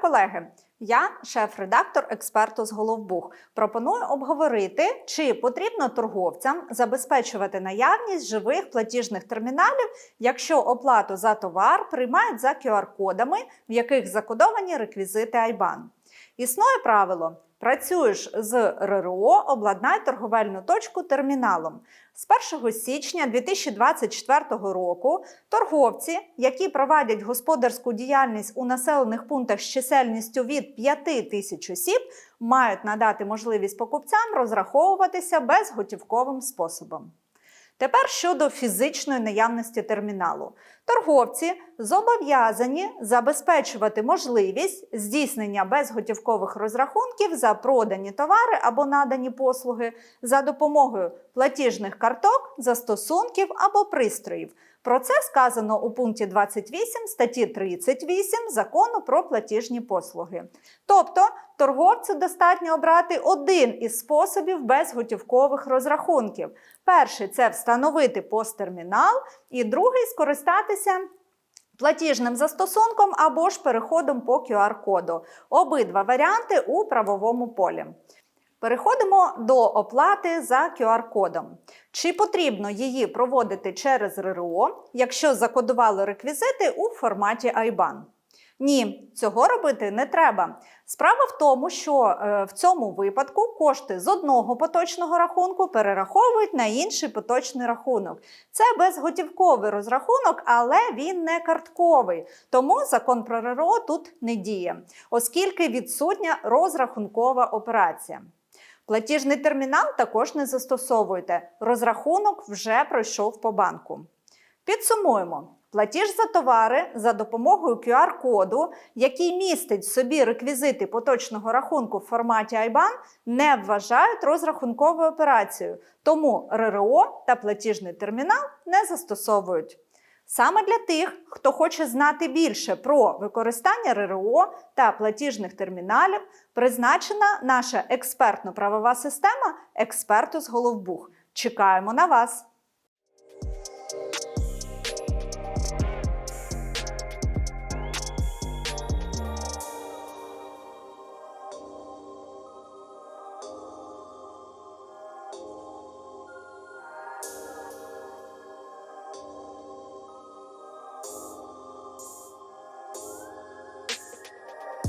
колеги! Я шеф-редактор експерту з Головбух. Пропоную обговорити, чи потрібно торговцям забезпечувати наявність живих платіжних терміналів, якщо оплату за товар приймають за QR-кодами, в яких закодовані реквізити IBAN. Існує правило: працюєш з РРО, обладнай торговельну точку терміналом. З 1 січня 2024 року торговці, які проводять господарську діяльність у населених пунктах з чисельністю від 5 тисяч осіб, мають надати можливість покупцям розраховуватися безготівковим способом. Тепер щодо фізичної наявності терміналу. Торговці зобов'язані забезпечувати можливість здійснення безготівкових розрахунків за продані товари або надані послуги за допомогою платіжних карток, застосунків або пристроїв. Про це сказано у пункті 28 статті 38 закону про платіжні послуги. Тобто торговцю достатньо обрати один із способів безготівкових розрахунків. Перший це встановити посттермінал, і другий скористатися. Платіжним застосунком або ж переходом по QR-коду. Обидва варіанти у правовому полі. Переходимо до оплати за QR-кодом. Чи потрібно її проводити через РРО, якщо закодували реквізити у форматі IBAN? Ні, цього робити не треба. Справа в тому, що е, в цьому випадку кошти з одного поточного рахунку перераховують на інший поточний рахунок. Це безготівковий розрахунок, але він не картковий. Тому закон про РРО тут не діє, оскільки відсутня розрахункова операція. Платіжний термінал також не застосовуйте. Розрахунок вже пройшов по банку. Підсумуємо. Платіж за товари за допомогою QR-коду, який містить в собі реквізити поточного рахунку в форматі IBAN, не вважають розрахунковою операцією, тому РРО та платіжний термінал не застосовують. Саме для тих, хто хоче знати більше про використання РРО та платіжних терміналів, призначена наша експертно-правова система експерту з Головбух. Чекаємо на вас! Bye.